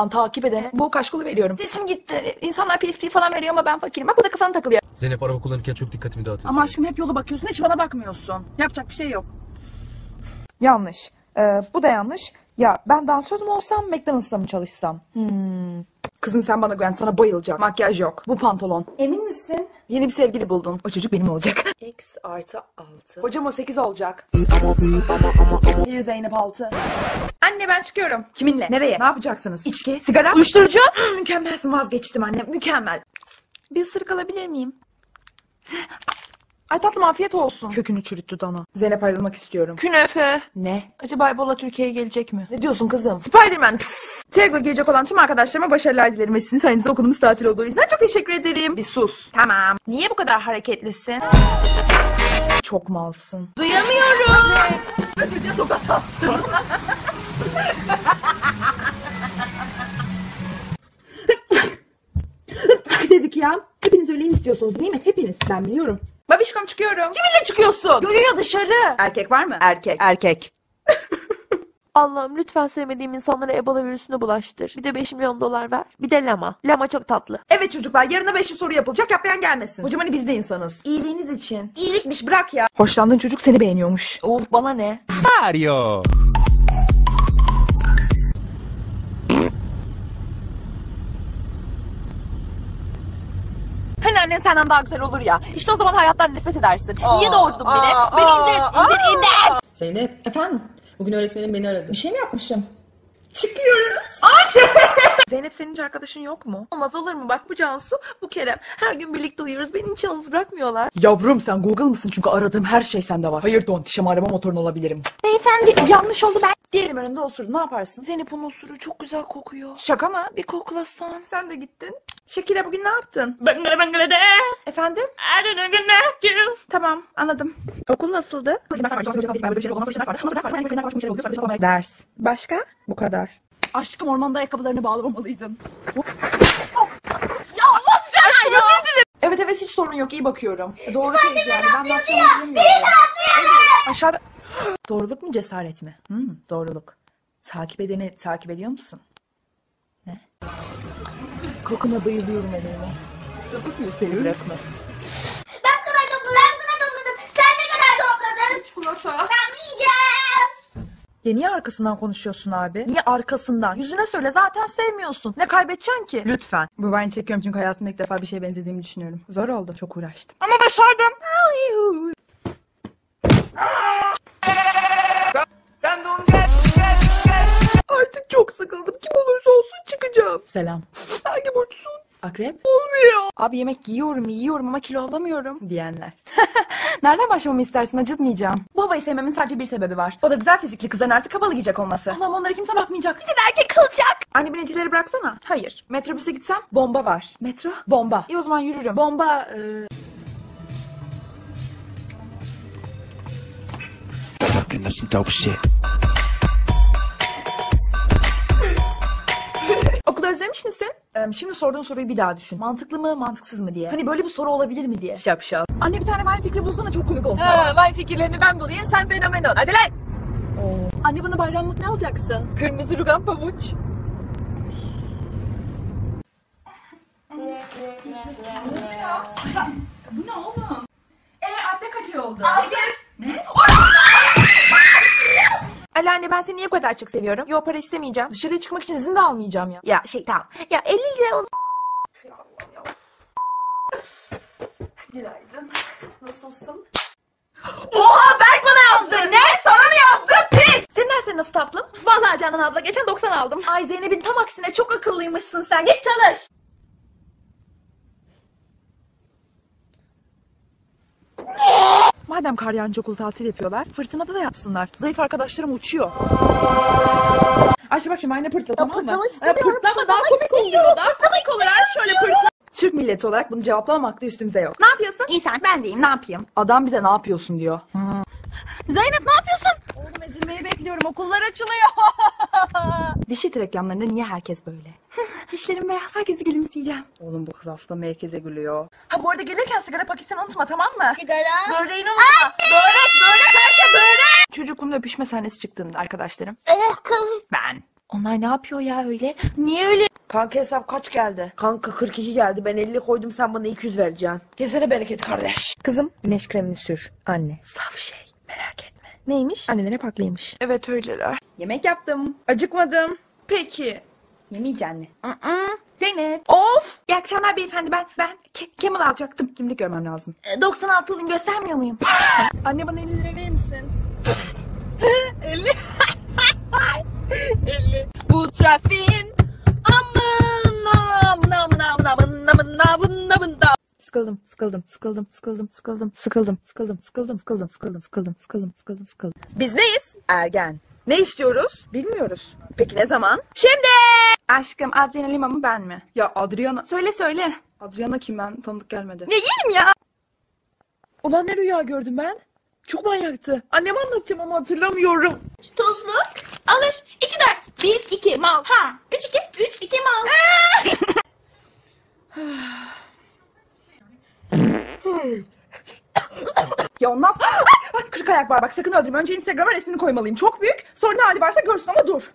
Ben takip edene bu kaşkolu veriyorum. Sesim gitti. İnsanlar PSP falan veriyor ama ben fakirim. Bak bu da kafana takılıyor. Zeynep araba kullanırken çok dikkatimi dağıtıyorsun. Ama aşkım hep yola bakıyorsun hiç bana bakmıyorsun. Yapacak bir şey yok. Yanlış. Ee, bu da yanlış. Ya ben dansöz mü olsam McDonald's'ta mı çalışsam? Hmm. Kızım sen bana güven sana bayılacak. Makyaj yok. Bu pantolon. Emin misin? Yeni bir sevgili buldun. O çocuk benim olacak. X artı 6. Hocam o 8 olacak. Bir Zeynep 6. Anne ben çıkıyorum. Kiminle? Nereye? Ne yapacaksınız? İçki, sigara, uyuşturucu. Hmm, mükemmelsin vazgeçtim anne. Mükemmel. Bir ısırık alabilir miyim? Ay tatlım afiyet olsun. Kökünü çürüttü dana. Zeynep ayrılmak istiyorum. Künefe. Ne? Acaba Ebola Türkiye'ye gelecek mi? Ne diyorsun kızım? Spiderman. Tekrar gelecek olan tüm arkadaşlarıma başarılar dilerim ve sizin sayenizde okulumuz tatil olduğu yüzden çok teşekkür ederim. Bir sus. Tamam. Niye bu kadar hareketlisin? Çok malsın. Duyamıyorum. Ötüce tokat attım. dedik ya. Hepiniz öyle istiyorsunuz değil mi? Hepiniz. Ben biliyorum. Babişkom çıkıyorum. Kiminle çıkıyorsun? Yo yo yo dışarı. Erkek var mı? Erkek. Erkek. Allah'ım lütfen sevmediğim insanlara Ebola virüsünü bulaştır. Bir de 5 milyon dolar ver. Bir de lama. Lama çok tatlı. Evet çocuklar yarına beşli soru yapılacak yapmayan gelmesin. Hocam hani biz de insanız. İyiliğiniz için. İyilikmiş bırak ya. Hoşlandığın çocuk seni beğeniyormuş. Of bana ne? Mario. Annen senden daha güzel olur ya. İşte o zaman hayattan nefret edersin. Niye doğurdun beni? Beni indir, indir, indir. Zeynep, Efendim? bugün öğretmenim beni aradı. Bir şey mi yapmışım? Çıkıyoruz. Zeynep senin hiç arkadaşın yok mu? Olmaz olur mu? Bak bu Cansu, bu Kerem. Her gün birlikte uyuyoruz. Beni hiç yalnız bırakmıyorlar. Yavrum sen Google mısın? Çünkü aradığım her şey sende var. Hayır Don, araba motorun olabilirim. Beyefendi yanlış oldu ben. Diyelim önünde osurdu ne yaparsın? Zeynep onun osuru çok güzel kokuyor. Şaka mı? Bir koklasan. Sen de gittin. Şekile bugün ne yaptın? Bangla Bangladesh. Efendim? I don't know connect you. Tamam anladım. Okul nasıldı? Ders. Başka? Bu kadar. Aşkım ormanda ayakkabılarını bağlamamalıydın. ya Allah Aşkım özür dilerim. Evet evet hiç sorun yok iyi bakıyorum. Doğru değil yani ben ne yapacağımı bilmiyorum. Aşağıda. Doğruluk mu cesaret mi? Hmm, doğruluk. Takip edeni takip ediyor musun? Ne? Kokuna bayılıyorum Elena. Sapık mı seni bırakma? Ben kadar topladım, ben kadar topladım. Sen ne kadar topladın? Çikolata. Ben yiyeceğim. Ya niye arkasından konuşuyorsun abi? Niye arkasından? Yüzüne söyle zaten sevmiyorsun. Ne kaybedeceksin ki? Lütfen. Bu ben çekiyorum çünkü hayatımda ilk defa bir şeye benzediğimi düşünüyorum. Zor oldu. Çok uğraştım. Ama başardım. Artık çok sıkıldım. Kim olursa olsun çıkacağım. Selam. Akrep? Olmuyor. Abi yemek yiyorum yiyorum ama kilo alamıyorum diyenler. Nereden başlamamı istersin acıtmayacağım. Bu havayı sevmemin sadece bir sebebi var. O da güzel fizikli kızların artık havalı giyecek olması. Allah'ım onlara kimse bakmayacak. Bizi de erkek kılacak. Anne binetileri bıraksana. Hayır. Metrobüse gitsem bomba var. Metro? Bomba. İyi o zaman yürürüm. Bomba... e, Fucking up some dope shit. Okulu özlemiş misin? Şimdi sorduğun soruyu bir daha düşün. Mantıklı mı, mantıksız mı diye. Hani böyle bir soru olabilir mi diye. Şapşal. Anne bir tane vay fikri bulsana çok komik olsun. vay fikirlerini ben bulayım, sen fenomen ol. Hadi lan! Anne bana bayramlık ne alacaksın? Kırmızı rugan pabuç. Bu ne oğlum? Ee Alp'te kaç ay oldu? Ne? Anne ben seni niye bu kadar çok seviyorum? Yo para istemeyeceğim. Dışarıya çıkmak için izin de almayacağım ya. Ya şey tamam. Ya 50 lira al. Ya Allah ya. Günaydın. Nasılsın? Oha Berk bana yazdı. Ne? Sana mı yazdı? Piç! Senin derslerin nasıl tatlım? Vallahi Canan abla geçen 90 aldım. Ay Zeynep'in tam aksine çok akıllıymışsın sen. Git çalış. Madem kar yağınca okul tatil yapıyorlar, fırtınada da yapsınlar. Zayıf arkadaşlarım uçuyor. Ayşe bak şimdi aynı pırtla tamam mı? pırtlamak Ya istemiyorum, pırtlama daha komik oluyor. Daha komik olur. Ay şöyle pırtla. Türk milleti olarak bunu cevaplamakta üstümüze yok. Ne yapıyorsun? İyi sen. Ben deyim ne yapayım? Adam bize ne yapıyorsun diyor. Zeynep ne yapıyorsun? Oğlum ezilmeyi bekliyorum. Okullar açılıyor. Diş eti reklamlarında niye herkes böyle? Dişlerim beyaz. Herkesi gülümseyeceğim. Oğlum bu kız aslında merkeze gülüyor. Ha bu arada gelirken sigara paketini unutma tamam mı? Sigara. Böreğini unutma. Börek, börek, her şey börek. Çocukluğumda öpüşme sahnesi çıktığında arkadaşlarım. Ben Onlar ne yapıyor ya öyle? Niye öyle? Kanka hesap kaç geldi? Kanka 42 geldi. Ben 50 koydum sen bana 200 vereceksin. Kesene bereket kardeş. Kızım güneş kremini sür. Anne. Saf şey merak etme. Neymiş? Anneler hep haklıymış. Evet öyleler. Yemek yaptım. Acıkmadım. Peki. Yemeyeceksin mi? Zeynep. Of. İyi akşamlar beyefendi ben ben Ke- Kemal alacaktım. Kimlik görmem lazım. 96 yılını göstermiyor muyum? Anne bana 50 lira verir misin? 50. 50. Bu trafiğin amına Sıkıldım, sıkıldım, sıkıldım, sıkıldım, sıkıldım, sıkıldım, sıkıldım, sıkıldım, sıkıldım, sıkıldım, sıkıldım, sıkıldım, sıkıldım, sıkıldım. Biz neyiz? Ergen. Ne istiyoruz? Bilmiyoruz. Peki ne zaman? Şimdi! Aşkım Adriana Lima mı ben mi? Ya Adriana... Söyle söyle. Adriana kim ben? Tanıdık gelmedi. Ne yerim ya? Ulan ne rüya gördüm ben? Çok manyaktı. Anneme anlatacağım ama hatırlamıyorum. Alır. Ya ondan sonra... Ay, kırık ayak var bak sakın öldürme. Önce Instagram'a resmini koymalıyım. Çok büyük. Sonra ne hali varsa görsün ama dur.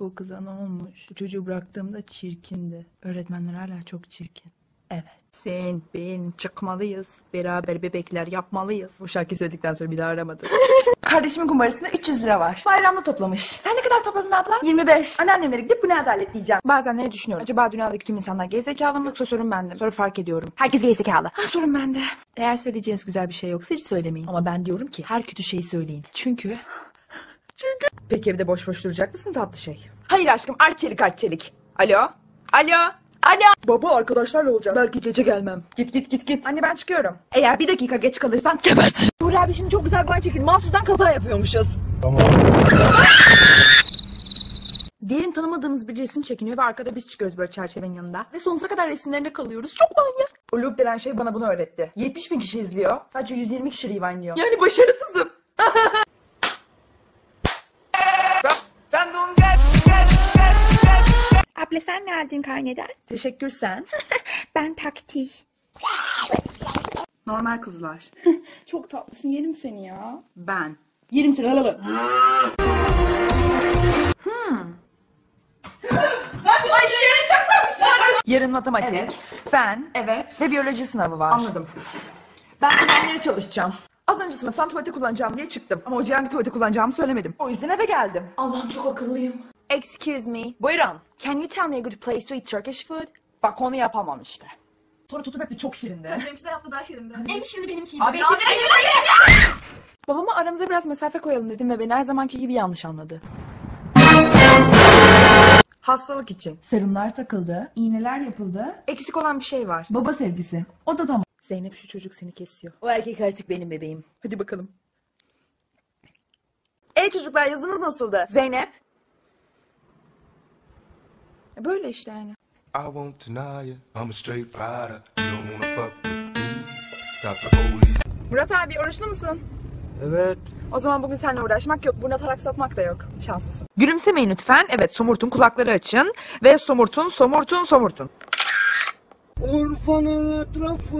Bu kıza ne olmuş? Çocuğu bıraktığımda çirkindi. Öğretmenler hala çok çirkin. Evet. Sen, ben çıkmalıyız. Beraber bebekler yapmalıyız. Bu şarkıyı söyledikten sonra bir daha aramadı. Kardeşimin kumbarasında 300 lira var. Bayramda toplamış. Sen ne kadar topladın abla? 25. Anneannemlere gidip bu ne adalet diyeceğim. Bazen ne düşünüyorum? Acaba dünyadaki tüm insanlar gerizekalı mı yoksa sorun bende? Sonra fark ediyorum. Herkes gerizekalı. Ha sorun bende. Eğer söyleyeceğiniz güzel bir şey yoksa hiç söylemeyin. Ama ben diyorum ki her kötü şeyi söyleyin. Çünkü... Çünkü... Peki evde boş boş duracak mısın tatlı şey? Hayır aşkım arçelik arçelik. Alo? Alo? Alo? Baba arkadaşlarla olacağız. Belki gece gelmem. Git git git git. Anne ben çıkıyorum. Eğer bir dakika geç kalırsan gebertirim. Nuri abi şimdi çok güzel bir çekildi. Mahsustan kaza yapıyormuşuz. Diyelim tanımadığımız bir resim çekiniyor ve arkada biz çıkıyoruz böyle çerçevenin yanında. Ve sonsuza kadar resimlerine kalıyoruz. Çok manyak. O loop denen şey bana bunu öğretti. 70 bin kişi izliyor. Sadece 120 kişi rewindliyor. Yani başarısızım. Abla sen ne aldın karneden? Teşekkür sen. Ben takti. Normal kızlar. Çok tatlısın. Yerim seni ya. Ben. Yerim seni. Halalı. Hmm. Yarın matematik, fen evet. ve biyoloji sınavı var. Anladım. Ben benleri çalışacağım. Az önce sınıftan tuvalete kullanacağım diye çıktım. Ama hocaya hangi tuvalete kullanacağımı söylemedim. O yüzden eve geldim. Allah'ım çok akıllıyım. Excuse me. Buyurun. Can you tell me a good place to eat Turkish food? Bak onu yapamam işte. Sonra tutup etti çok şirindi. Benimkisi yaptı daha şirindi. En şimdi benimkiydi. Abi şimdi Babama aramıza biraz mesafe koyalım dedim ve beni her zamanki gibi yanlış anladı. Hastalık için. Serumlar takıldı, iğneler yapıldı. Eksik olan bir şey var. Baba sevgisi. O da tamam. Zeynep şu çocuk seni kesiyor. O erkek artık benim bebeğim. Hadi bakalım. Ey çocuklar yazınız nasıldı? Zeynep. E, Böyle işte yani. I won't deny it. I'm a straight rider. You don't wanna fuck with me. Got the police. Murat abi oruçlu musun? Evet. O zaman bugün seninle uğraşmak yok. Buruna tarak sokmak da yok. Şanslısın. Gülümsemeyin lütfen. Evet somurtun kulakları açın. Ve somurtun somurtun somurtun. Urfa'nın etrafı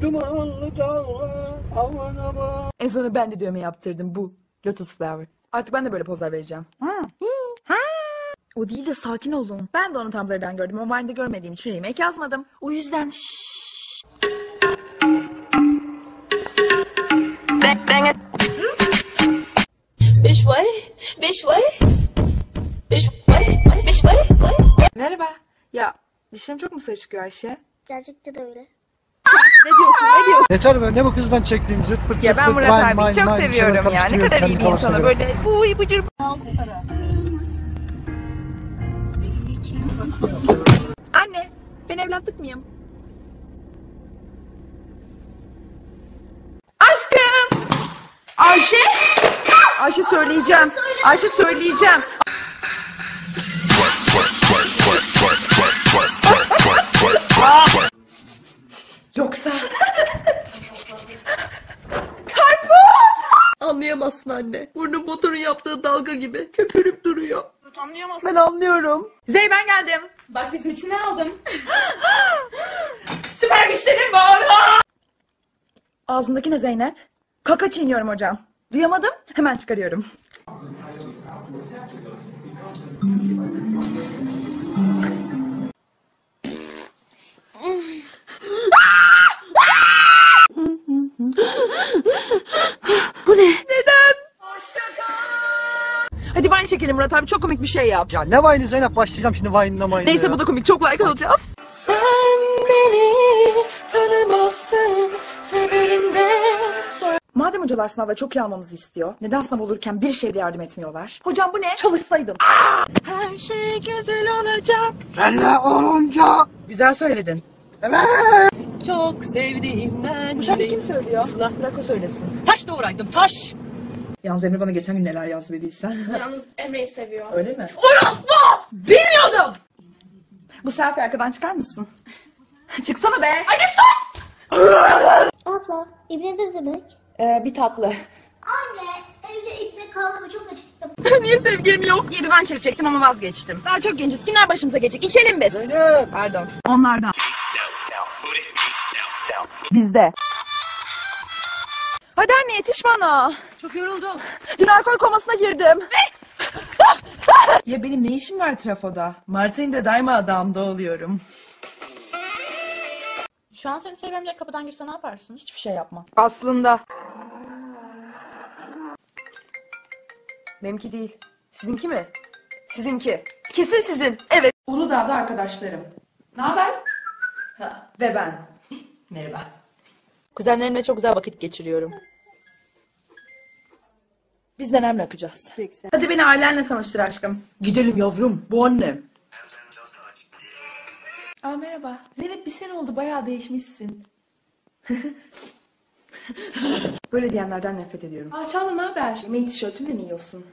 dumanlı dağlar aman aman. En sonunda ben de dövme yaptırdım bu. Lotus Flower. Artık ben de böyle pozlar vereceğim. O değil de sakin olun. Ben de onu Tumblr'dan gördüm Vine'de görmediğim için remake yazmadım. O yüzden şşş. Beş vay. Beş vay. Beş vay. Beş vay. Merhaba. Ya dişlerim çok mu sarı çıkıyor Ayşe? Gerçekten de öyle. Ne diyorsun ne diyorsun? Yeter be ne bu kızdan çektiğim zırt pırt Ya zırt ben pırt, Murat vine, abi çok seviyorum ya. Ne kadar iyi bir göre. böyle uy bıcır Anne ben evlatlık mıyım? Aşkım! Ayşe! Ayşe söyleyeceğim. Ayşe söyleyeceğim. Yoksa... Anlayamazsın anne. Ben anlıyorum. Zey ben geldim. Bak bizim için ne aldım? Süper güçlerim var. Ağzındaki ne Zeynep? Kaka çiğniyorum hocam. Duyamadım. Hemen çıkarıyorum. Hadi Vine çekelim Murat abi çok komik bir şey yap. Ya ne Vine'ı Zeynep başlayacağım şimdi Vine'ına Vine'ına Neyse bu da komik çok like alacağız. Sen beni tanımazsın severinde Madem hocalar sınavda çok iyi almamızı istiyor, neden sınav olurken bir şeyde yardım etmiyorlar? Hocam bu ne? Çalışsaydın. Her şey güzel olacak. Senle olunca Güzel söyledin. Çok sevdiğimden Bu şarkı kim söylüyor? Bırak o söylesin. Taş doğraydım taş. Yalnız Emre bana geçen gün neler yazdı bir bilsen. Yalnız Emre'yi seviyor. Öyle mi? Orospu! Bilmiyordum! Bu selfie arkadan çıkar mısın? Çıksana be! Ay bir sus! Abla, İbne ne demek? Ee, bir tatlı. Anne, evde İbne kaldı mı çok acıktım. Niye sevgilim yok? Diye bir ben çekecektim ama vazgeçtim. Daha çok genciz. Kimler başımıza gelecek? İçelim biz. Pardon. Onlardan. Bizde. Hadi anne yetiş bana. Çok yoruldum. Dün alkol komasına girdim. ya benim ne işim var trafoda? Mart ayında daima adamda oluyorum. Şu an seni diye kapıdan girse ne yaparsın? Hiçbir şey yapmam. Aslında. Benimki değil. Sizinki mi? Sizinki. Kesin sizin. Evet. Uludağ'da arkadaşlarım. Ne haber? Ha, Ve ben. Merhaba. Kuzenlerimle çok güzel vakit geçiriyorum. Biz nenemle akacağız. Hadi beni ailenle tanıştır aşkım. Gidelim yavrum. Bu annem. Aa merhaba. Zeynep bir sene oldu bayağı değişmişsin. Böyle diyenlerden nefret ediyorum. Aa Çağla ne haber? Yemeği tişörtünle mi yiyorsun?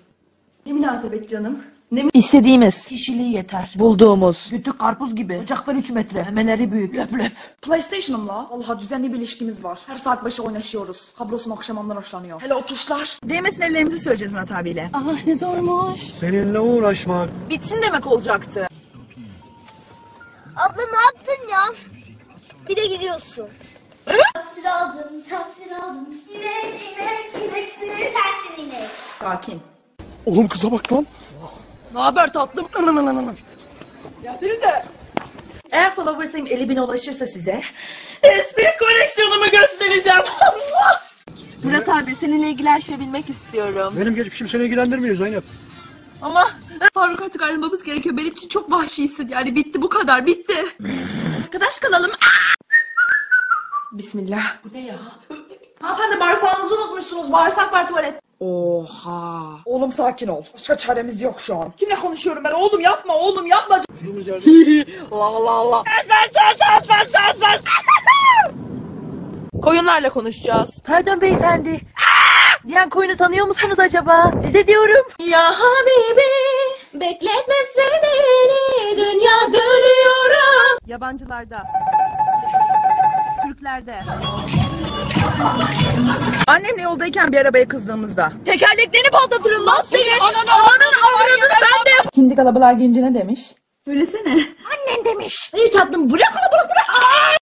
Ne münasebet canım. Ne mi- İstediğimiz. Kişiliği yeter. Bulduğumuz. Kütük karpuz gibi. Bacaklar 3 metre. Memeleri büyük. Löp löp. PlayStation'ımla. Vallahi düzenli bir ilişkimiz var. Her saat başı oynaşıyoruz. Kablosum akşamından hoşlanıyor. Hele o tuşlar. Değmesin ellerimizi söyleyeceğiz Murat abiyle. Ah ne zormuş. Seninle uğraşmak. Bitsin demek olacaktı. Abla ne yaptın ya? Bir de gidiyorsun. Takdir aldım, takdir aldım. İnek, inek, ineksini. Tersin inek. Sakin. Oğlum kıza bak lan. Ne haber tatlım? Gelsenize. Eğer followers'ım 50 bine ulaşırsa size Espri koleksiyonumu göstereceğim. Murat abi seninle ilgili her şeyi bilmek istiyorum. Benim geçmişim seni ilgilendirmiyor Zeynep. Ama Faruk artık ayrılmamız gerekiyor. Benim için çok vahşisin. Yani bitti bu kadar bitti. arkadaş kalalım. Bismillah. Bu ne ya? Hanımefendi bağırsağınızı unutmuşsunuz. Bağırsak var tuvalet. Oha. Oğlum sakin ol. Başka çaremiz yok şu an. Kimle konuşuyorum ben? Oğlum yapma oğlum yapma. Allah Allah Allah. Koyunlarla konuşacağız. Pardon beyefendi. Diyen koyunu tanıyor musunuz acaba? Size diyorum. Ya Habibi. Bekletmesin beni, dünya dönüyorum. Yabancılarda. Türklerde. Annemle yoldayken bir arabaya kızdığımızda. Tekerleklerini patlatırım lan senin. Ananı ananı avradını ben de. Hindi kalabalığa gelince ne demiş? Söylesene. Annen demiş. Hayır tatlım bırak onu bırak bırak.